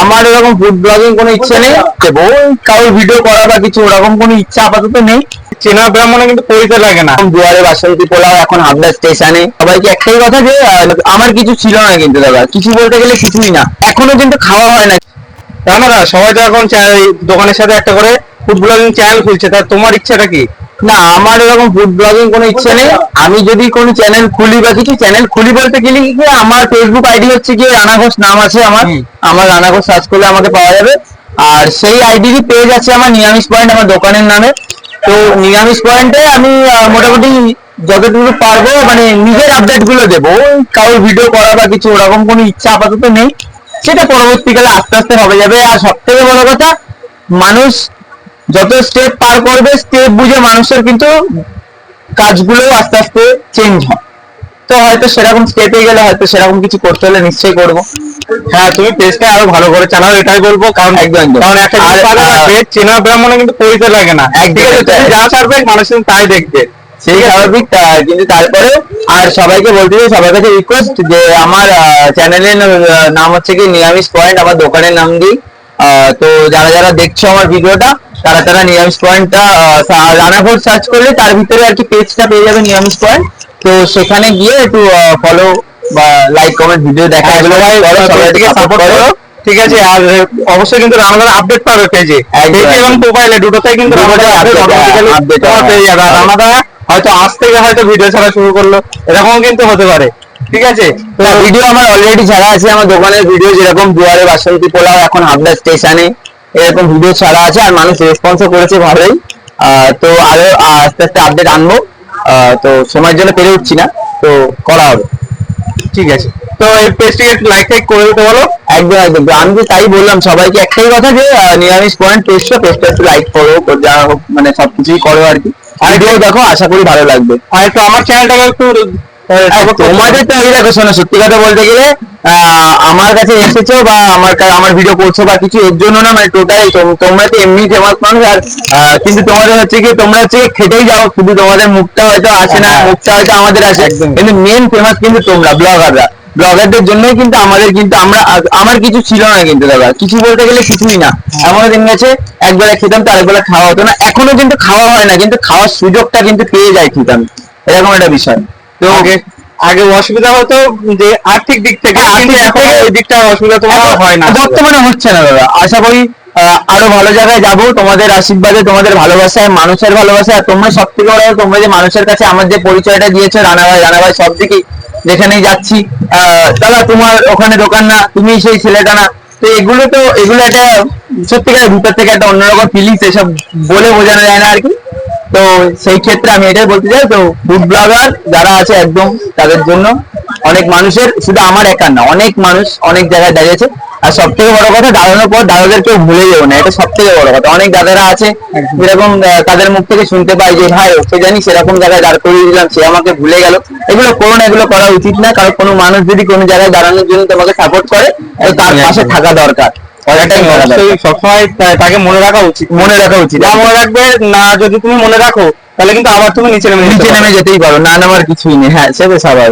আমার এরকম food blogging কোনো ইচ্ছে নেই। দেবো, কারোর ভিডিও করা বা কিছু ওরকম কোনো ইচ্ছা আপাতত নেই। চেনা ব্রাহ্মণে কিন্তু পরিচয় লাগে না। দুয়ারে বাসন্তী পোলাও, এখন হাবড়া স্টেশনে সবাইকে একটাই কথা যে আমার কিছু ছিল না কিন্তু দাদা। কিছু বলতে গেলে কিছুই না। এখনও কিন্তু খাওয়া হয় না। রানাদা, সবাই তো এখন দোকানের সাথে একটা করে ফুড ব্লগিং চ্যানেল খুলছে। তা তোমার ইচ্ছাটা কি? না আমার এরকম ফুড ব্লগিং কোনো ইচ্ছে নেই। আমি যদি কোনো চ্যানেল খুলি বা কিছু চ্যানেল খুলি বলতে গেলে কি আমার ফেসবুক আইডি হচ্ছে কি রানা ঘোষ নাম আছে আমার। আমার রানা ঘোষ সার্চ করলে আমাকে পাওয়া যাবে। আর সেই আইডিরই পেজ আছে আমার নিরামিষ পয়েন্ট আমার দোকানের নামে। তো নিরামিষ পয়েন্টে আমি মোটামুটি যতটুকু পারব মানে নিজের আপডেটগুলো দেবো। কারোর ভিডিও করা বা কিছু ওরকম কোনো ইচ্ছা আপাতত নেই। সেটা পরবর্তীকালে আস্তে আস্তে হবে যাবে। আর সব থেকে বড় কথা মানুষ যত স্টেপ পার করবে স্টেপ বুঝে মানুষের কিন্তু কাজগুলো আস্তে আস্তে চেঞ্জ হয়। তো হয়তো সেরকম স্টেপে গেলে হয়তো সেরকম কিছু করতে হলে নিশ্চয়ই করব। হ্যাঁ তুমি পেজটা আরও ভালো করে চালাও এটাই বলব কারণ একদম। কারণ একটা রাখবে, চেনা ব্রাহ্মণে কিন্তু পরিচয় লাগে না। একদম। যা ছাড়বে মানুষ তাই দেখবে। সেই স্বাভাবিক কিন্তু তারপরে আর সবাইকে বলতে চাই সবার কাছে রিকোয়েস্ট যে আমার চ্যানেলের নাম হচ্ছে কি নিরামিষ পয়েন্ট আমার দোকানের নাম দিই। তো যারা যারা দেখছ আমার ভিডিওটা তারা তারা নিরামিষ পয়েন্টটা রানাঘোষ সার্চ করলে তার ভিতরে আর কি পেজটা পেয়ে যাবে নিরামিষ পয়েন্ট তো সেখানে গিয়ে একটু ফলো বা লাইক কমেন্ট ভিডিও দেখা এগুলো ভাই সবাই থেকে সাপোর্ট করো। ঠিক আছে আর অবশ্যই কিন্তু রানাদার আপডেট পাবে পেজে পেজে এবং। মোবাইলে দুটোতেই কিন্তু রানাদার আপডেট হ্যাঁ, হয়। পেয়ে যাবে। হয়তো আজ থেকে হয়তো ভিডিও ছাড়া শুরু করল এরকম কিন্তু হতে পারে। ঠিক আছে? ভিডিও আমার অলরেডি ছাড়া আছে, আমার দোকানের ভিডিও যেরকম দুয়ারে বাসন্তী পোলাও, এখন হাবড়া স্টেশনে এরকম ভিডিও ছাড়া আছে, আর মানুষ রেসপন্সও করেছে ভালোই। তো আরও আস্তে আস্তে আপডেট আনব। তো সময়ের জন্য পেরে উঠছি না, তো করা হবে। ঠিক আছে? তো এই পেজটিকে একটু লাইক টাইক করে দিতে বলো। একদম একদম। আমি তো তাই বললাম, সবাইকে একটাই কথা যে নিরামিষ পয়েন্ট পেজটা পেজটা একটু লাইক করো যা হোক মানে সবকিছুই করো আর কি। আর দেখো, আশা করি ভালো লাগবে। আর একটু আমার চ্যানেলটাকে একটু তোমাদের তো দেখো শোনো সত্যি কথা বলতে গেলে আহ, আমার কাছে এসেছ বা আমার আমার ভিডিও করছ বা কিছু এর জন্য না মানে টোটাল তোমরা তো এমনি ফেমাস মানুষ আর কিন্তু তোমাদের হচ্ছে কি তোমরা হচ্ছে খেটেই যাও শুধু তোমাদের মুখটা হয়তো আসে না হ্যাঁ। মুখটা হয়তো আমাদের আসে। কিন্তু মেন ফেমাস কিন্তু তোমরা ব্লগাররা ব্লগারদের জন্যই কিন্তু আমাদের কিন্তু আমরা আমার কিছু ছিল না কিন্তু দাদা কিছু বলতে গেলে কিছুই না। এমন দিন গেছে একবেলা খেতাম তো আরেকবেলা খাওয়া হতো না। এখনও কিন্তু খাওয়া হয় না কিন্তু খাওয়ার সুযোগটা কিন্তু পেয়ে যায় খেতাম এরকম একটা বিষয়। তো আগে অসুবিধা হতো যে আর্থিক দিক থেকে আর্থিক এখন ওই দিকটা অসুবিধা তোমার হয় না। বর্তমানে হচ্ছে না দাদা। আশা করি আরও ভালো জায়গায় যাব। তোমাদের আশীর্বাদে তোমাদের ভালোবাসায় মানুষের ভালোবাসায়। আর তোমরা সব থেকে বড় তোমরা যে মানুষের কাছে আমার যে পরিচয়টা দিয়েছ রানা ভাই রানা ভাই সব দিকেই যেখানেই যাচ্ছি আহ, দাদা তোমার ওখানে দোকান না তুমি সেই ছেলেটা না। তো এগুলো তো এগুলো একটা সত্যিকার ভিতর থেকে একটা অন্যরকম ফিলিংস এসব বলে বোঝানো যায় না আর কি। তো সেই ক্ষেত্রে আমি এটাই বলতে চাই তো ফুড ব্লগার যারা আছে একদম তাদের জন্য অনেক মানুষের শুধু আমার একার না অনেক মানুষ অনেক জায়গায় দাঁড়িয়েছে। আর সব থেকে বড় কথা দাঁড়ানোর পর দাদাদের কেউ ভুলে যাব না এটা সব থেকে বড় কথা। অনেক দাদারা আছে যেরকম তাদের মুখ থেকে শুনতে পাই যে ভাই ওকে জানি সেরকম জায়গায় দাঁড় করিয়ে দিলাম সে আমাকে ভুলে গেল। এগুলো করো না এগুলো করা উচিত না কারণ কোনো মানুষ যদি কোনো জায়গায় দাঁড়ানোর জন্য তোমাকে সাপোর্ট করে তার পাশে থাকা দরকার। সবসময় তাকে মনে রাখা উচিত। মনে রাখা উচিত। যা মনে রাখবে না যদি তুমি মনে রাখো তাহলে কিন্তু আবার তুমি নিচে নেমে নিচে। নেমে যেতেই পারো না নামার কিছুই নেই। হ্যাঁ সে তো স্বাভাবিক।